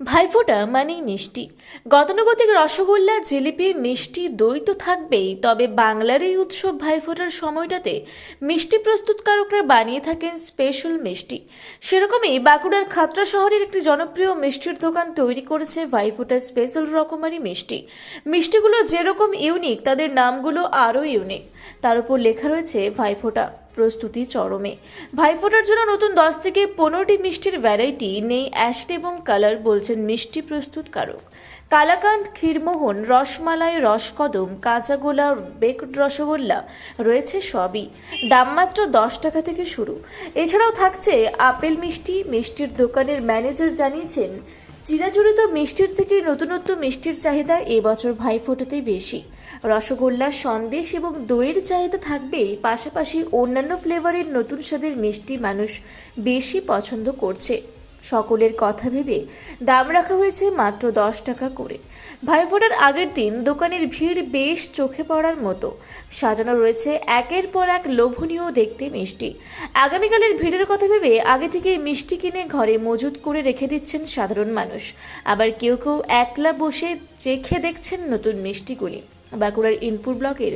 ভাইফোঁটা মানেই মিষ্টি। গতানুগতিক রসগোল্লা, জিলিপি, মিষ্টি দই তো থাকবেই, তবে বাংলার এই উৎসব ভাইফোঁটার সময়টাতে মিষ্টি প্রস্তুতকারকরা বানিয়ে থাকেন স্পেশাল মিষ্টি। সেরকমই বাঁকুড়ার খাতড়া শহরের একটি জনপ্রিয় মিষ্টির দোকান তৈরি করেছে ভাইফোঁটা স্পেশাল রকমারি মিষ্টি। মিষ্টিগুলো যেরকম ইউনিক, তাদের নামগুলো আরও ইউনিক। তার উপর লেখা রয়েছে ভাইফোঁটা। প্রস্তুতি চরমে। ভাইফোঁটার জন্য নতুন দশ থেকে পনেরোটি মিষ্টির ভ্যারাইটি নেই অ্যাশড এবং কালার বলছেন মিষ্টি প্রস্তুতকারক কালাকান্দ, ক্ষীরমোহন, রসমালাই, রসকদম কাঁচাগোলা বেকড রসগোল্লা রয়েছে সবই। দাম মাত্র দশ টাকা থেকে শুরু। এছাড়াও থাকছে আপেল মিষ্টি, মিষ্টির দোকানের ম্যানেজার জানিয়েছেন চিরাচরিত মিষ্টির থেকে নতুনত্ব মিষ্টির চাহিদা এবছর ভাইফোঁটাতেই বেশি। রসগোল্লা, সন্দেশ এবং দইয়ের চাহিদা থাকবে, পাশাপাশি অন্যান্য ফ্লেভারের নতুন স্বাদের মিষ্টি মানুষ বেশি পছন্দ করছে। সকলের কথা ভেবে দাম রাখা হয়েছে মাত্র দশ টাকা করে। ভাইফোঁটার আগের দিন দোকানের ভিড় বেশ চোখে পড়ার মতো। সাজানো রয়েছে একের পর এক লোভনীয় দেখতে মিষ্টি। আগামীকালের ভিড়ের কথা ভেবে আগে থেকে মিষ্টি কিনে ঘরে মজুত করে রেখে দিচ্ছেন সাধারণ মানুষ। আবার কেউ কেউ একলা বসে চেখে দেখছেন নতুন মিষ্টিগুলি। বাঁকুড়ার ইনপুর ব্লকের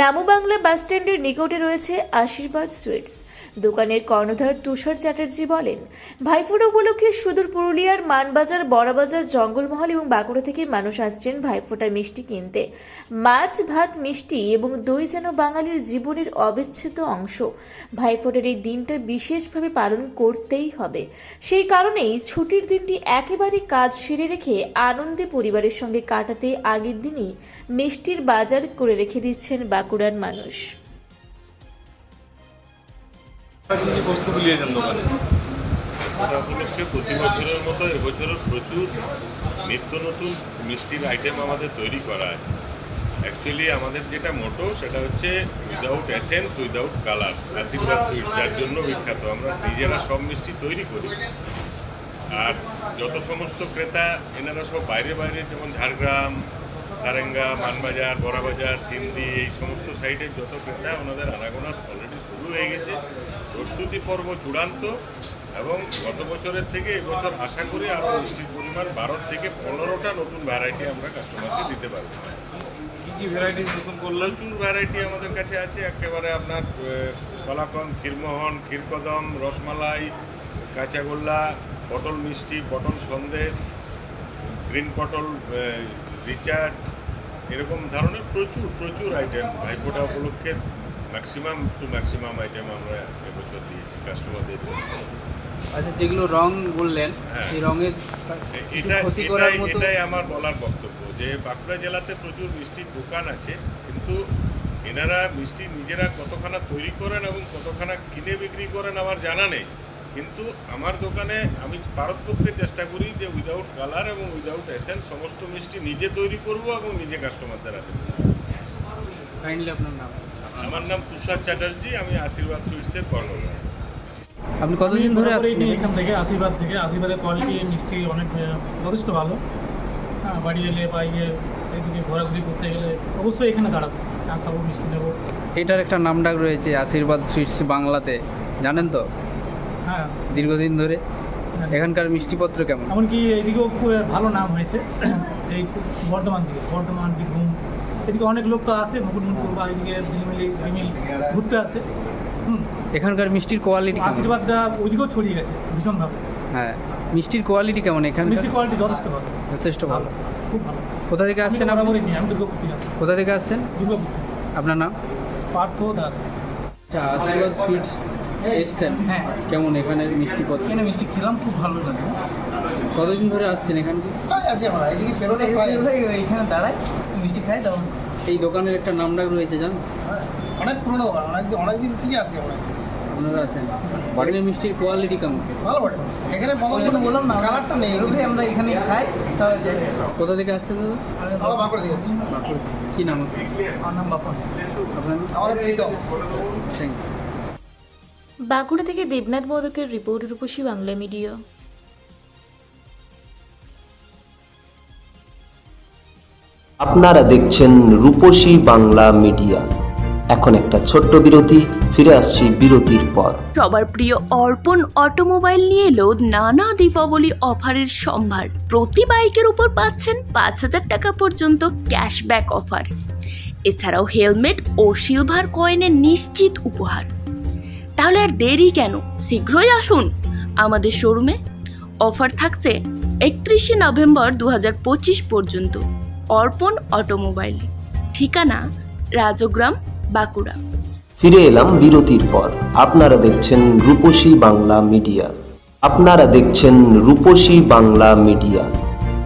নামু বাংলা বাসস্ট্যান্ডের নিকটে রয়েছে আশীর্বাদ সুইটস। দোকানের কর্ণধার তুষার চ্যাটার্জি বলেন, ভাইফোঁটা উপলক্ষে সুদূর পুরুলিয়ার মানবাজার, বড়বাজার, জঙ্গলমহল এবং বাঁকুড়া থেকে মানুষ আসছেন ভাইফোঁটা মিষ্টি কিনতে। মাছ, ভাত, মিষ্টি এবং দই যেন বাঙালির জীবনের অবিচ্ছেদ্য অংশ। ভাইফোঁটার এই দিনটা বিশেষভাবে পালন করতেই হবে। সেই কারণেই ছুটির দিনটি একেবারে কাজ সেরে রেখে আনন্দে পরিবারের সঙ্গে কাটাতে আগের দিনই মিষ্টির বাজার করে রেখে দিচ্ছেন বাঁকুড়ার মানুষ। উপলক্ষে প্রতি বছরের মতো এবছরও প্রচুর নিত্য নতুন মিষ্টির আইটেম আমাদের তৈরি করা আছে। অ্যাকচুয়ালি আমাদের যেটা মোটো সেটা হচ্ছে without essence without colour Ashirbad sweet যার জন্য বিখ্যাত। আমরা নিজেরা সব মিষ্টি তৈরি করি। আর যত সমস্ত ক্রেতা, এনারা সব বাইরে বাইরে, যেমন ঝাড়গ্রাম, সারেঙ্গা, মানবাজার, বড়াবাজার, সিন্ধি, এই সমস্ত সাইডের যত ক্রেতা, ওনাদের আনাগোনা অলরেডি শুরু হয়ে গেছে। প্রস্তুতি পর্ব চূড়ান্ত এবং গত বছরের থেকে এবছর আশা করি আরও মিষ্টির পরিমাণ বারো থেকে পনেরোটা নতুন ভ্যারাইটি আমরা কাস্টমারকে দিতে পারব। কি ভ্যারাইটি নতুন প্রচুর ভ্যারাইটি আমাদের কাছে আছে একেবারে আপনার কলাকন ক্ষীরমোহন ক্ষীরকদম রসমালাই কাঁচাগোল্লা পটল মিষ্টি পটল সন্দেশ গ্রিন পটল রিচার্ড এরকম ধরনের প্রচুর প্রচুর আইটেম ভাইফোঁটা উপলক্ষে ম্যাক্সিমাম টু ম্যাক্সিমাম আইটেম আমরা এবছর দিয়েছি কাস্টমারদের আচ্ছা যেগুলো রং বললেন হ্যাঁ। সেই রঙের এটা এটাই আমার বলার বক্তব্য যে বাঁকুড়া জেলাতে প্রচুর মিষ্টির দোকান আছে কিন্তু এনারা মিষ্টি নিজেরা কতখানা তৈরি করেন এবং কতখানা কিনে বিক্রি করেন আমার জানা নেই কিন্তু আমার দোকানে আমি পারতপক্ষে চেষ্টা করি যে উইদাউট কালার এবং উইদাউট এসেন্স সমস্ত মিষ্টি নিজে তৈরি করব এবং নিজে কাস্টমারদের হাতে। কাইন্ডলি আপনার নাম আমার নাম তুষার চ্যাটার্জি আমি আশীর্বাদ সুইটসের কর্মধার আপনি কতদিন ধরে আমি আসছেন এখান থেকে আশীর্বাদ থেকে। আশীর্বাদের কোয়ালিটি মিষ্টি অনেক যথেষ্ট ভালো। হ্যাঁ বাড়ি এলে বা ইয়ে এদিকে ঘোরাঘুরি করতে গেলে অবশ্যই এখানে দাঁড়াবো। চা খাব মিষ্টি নেব। এটার একটা নামডাক রয়েছে আশীর্বাদ সুইটস বাংলাতে। জানেন তো? হ্যাঁ। দীর্ঘদিন ধরে। এখানকার মিষ্টিপত্র কেমন? এমনকি এইদিকেও খুব ভালো নাম হয়েছে। এই বর্ধমান দিকে বর্ধমান বীরভূম। এদিকে অনেক লোক তো আসে মুকুটমণিপুর বা এদিকে ঝিলিমিলি ঝিমিল ঘুরতে আসে। হুম। এখানকার মিষ্টির কোয়ালিটি আশীর্বাদটা ওইদিকেও ছড়িয়ে গেছে ভীষণভাবে। হ্যাঁ মিষ্টির কোয়ালিটি কেমন এখানে মিষ্টির কোয়ালিটি যথেষ্ট ভালো। যথেষ্ট ভালো। খুব ভালো। কোথা থেকে আসছেন তো আপনি আমি দুর্গাপুর থেকে আসছি। কোথা থেকে আসছেন? দুর্গাপুর আপনার নাম? পার্থ দাস। আচ্ছা আশীর্বাদ সুইটস এসছেন। হ্যাঁ। কেমন এখানের মিষ্টিপত্র? এখানে মিষ্টি খেলাম খুব ভালো লাগে। কতদিন ধরে আসছেন এখানে প্রায় আছি আমরা এদিকে বেরোলে প্রায় আছি। এইখানে দাঁড়াই। মিষ্টি খাই তখন এই দোকানের একটা নাম ডাক রয়েছে জান? অনেক পুরনো দোকান অনেক অনেক দিন থেকে আছি আপনারা আছেন। বাড়ির মিষ্টির কোয়ালিটি কেমন? ভালো বটে। এখানে বলার বললাম না কালারটা নেই আমরা এখানে খাই কোথা থেকে আসছেন দাদা? বাঁকুড়া দিয়ে আসছি বাঁকুড়া। নাম আমার নাম বাপন। আপনার আমার প্রীতম। Thank you. বাঁকুড়া থেকে দেবনাথ মোদকের রিপোর্ট রূপসী বাংলা মিডিয়া। আপনারা দেখছেন রূপসী বাংলা মিডিয়া। এখন একটা ছোট্ট বিরতি, ফিরে আসছি বিরতির পর। সবার প্রিয় অর্পণ অটোমোবাইল নিয়ে এলো নানা দীপাবলি অফারের সম্ভার। প্রতি বাইকের উপর পাচ্ছেন পাঁচ হাজার টাকা পর্যন্ত ক্যাশব্যাক অফার। এছাড়াও হেলমেট ও সিলভার কয়েনের নিশ্চিত উপহার। তাহলে আর দেরি কেন? শীঘ্রই আসুন আমাদের শোরুমে। অফার থাকছে একত্রিশে নভেম্বর দু হাজার পঁচিশ পর্যন্ত। অর্পণ অটোমোবাইল। ঠিকানা, রাজগ্রাম, বাঁকুড়া। ফিরে এলাম বিরতির পর। আপনারা দেখছেন রূপসী বাংলা মিডিয়া। আপনারা দেখছেন রূপসী বাংলা মিডিয়া।